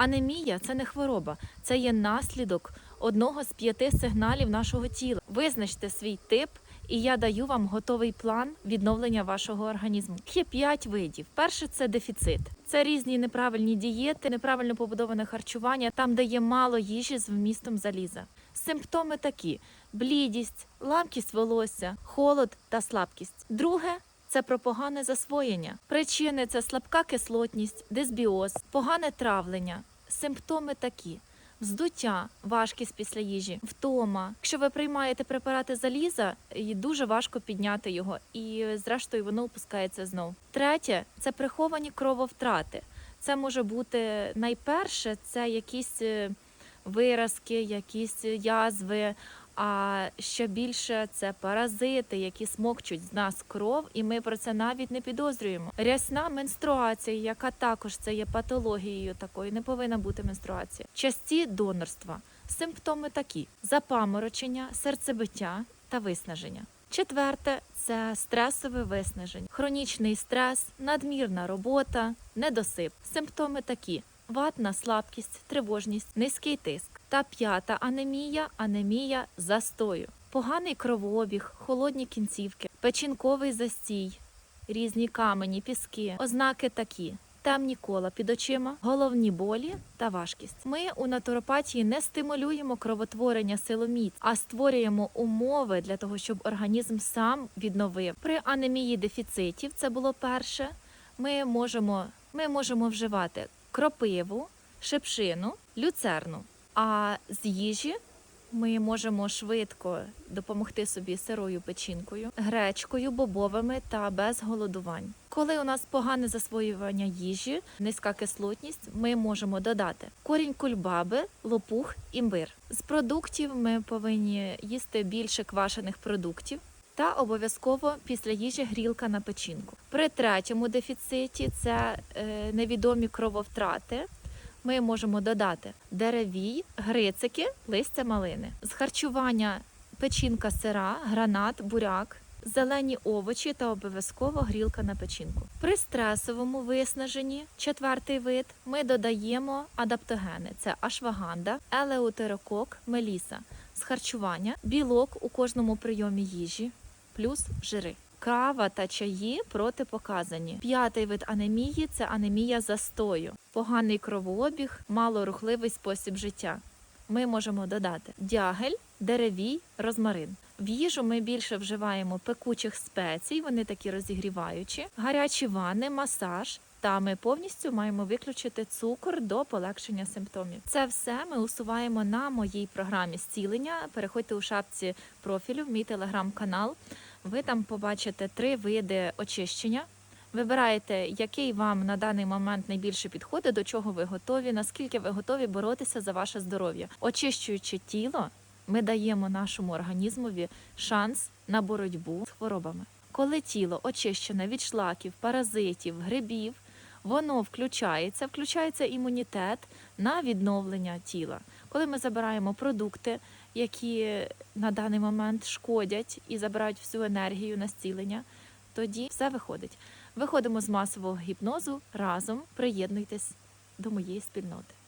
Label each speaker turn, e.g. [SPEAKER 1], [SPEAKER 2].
[SPEAKER 1] Анемія це не хвороба, це є наслідок одного з п'яти сигналів нашого тіла. Визначте свій тип. І я даю вам готовий план відновлення вашого організму. Є п'ять видів. Перше це дефіцит. Це різні неправильні дієти, неправильно побудоване харчування, там, де є мало їжі з вмістом заліза. Симптоми такі: блідість, ламкість волосся, холод та слабкість. Друге це про погане засвоєння. Причини це слабка кислотність, дисбіоз, погане травлення. Симптоми такі: вздуття, важкість після їжі, втома. Якщо ви приймаєте препарати заліза, і дуже важко підняти його, і зрештою воно опускається знов. Третє це приховані крововтрати. Це може бути найперше, це якісь е, виразки, якісь язви. А ще більше це паразити, які смокчуть з нас кров, і ми про це навіть не підозрюємо. Рясна менструація, яка також це є патологією такою, не повинна бути менструація. Часті донорства. Симптоми такі: запаморочення, серцебиття та виснаження. Четверте це стресове виснаження, хронічний стрес, надмірна робота, недосип. Симптоми такі: ватна слабкість, тривожність, низький тиск. Та п'ята анемія анемія застою, поганий кровообіг, холодні кінцівки, печінковий застій, різні камені, піски, ознаки такі. Темні кола під очима, головні болі та важкість. Ми у натуропатії не стимулюємо кровотворення силоміць, а створюємо умови для того, щоб організм сам відновив. При анемії дефіцитів це було перше. Ми можемо, ми можемо вживати кропиву, шипшину, люцерну. А з їжі ми можемо швидко допомогти собі сирою печінкою, гречкою, бобовими та без голодувань. Коли у нас погане засвоювання їжі, низька кислотність, ми можемо додати корінь кульбаби, лопух, імбир. З продуктів ми повинні їсти більше квашених продуктів. Та обов'язково після їжі грілка на печінку. При третьому дефіциті це е, невідомі крововтрати. Ми можемо додати деревій, грицики, листя малини. З харчування печінка сира, гранат, буряк, зелені овочі та обов'язково грілка на печінку. При стресовому виснаженні, четвертий вид, ми додаємо адаптогени: це ашваганда, елеутерокок, меліса. З харчування білок у кожному прийомі їжі, плюс жири. Кава та чаї протипоказані. П'ятий вид анемії це анемія застою, поганий кровообіг, малорухливий спосіб життя. Ми можемо додати дягель, деревій, розмарин. В їжу ми більше вживаємо пекучих спецій, вони такі розігріваючі, гарячі ванни, масаж. Та ми повністю маємо виключити цукор до полегшення симптомів. Це все ми усуваємо на моїй програмі зцілення. Переходьте у шапці профілю в мій телеграм-канал. Ви там побачите три види очищення. Вибираєте, який вам на даний момент найбільше підходить, до чого ви готові, наскільки ви готові боротися за ваше здоров'я. Очищуючи тіло, ми даємо нашому організмові шанс на боротьбу з хворобами. Коли тіло очищене від шлаків, паразитів, грибів, воно включається, включається імунітет на відновлення тіла. Коли ми забираємо продукти, які на даний момент шкодять і забирають всю енергію на зцілення, тоді все виходить. Виходимо з масового гіпнозу разом, приєднуйтесь до моєї спільноти.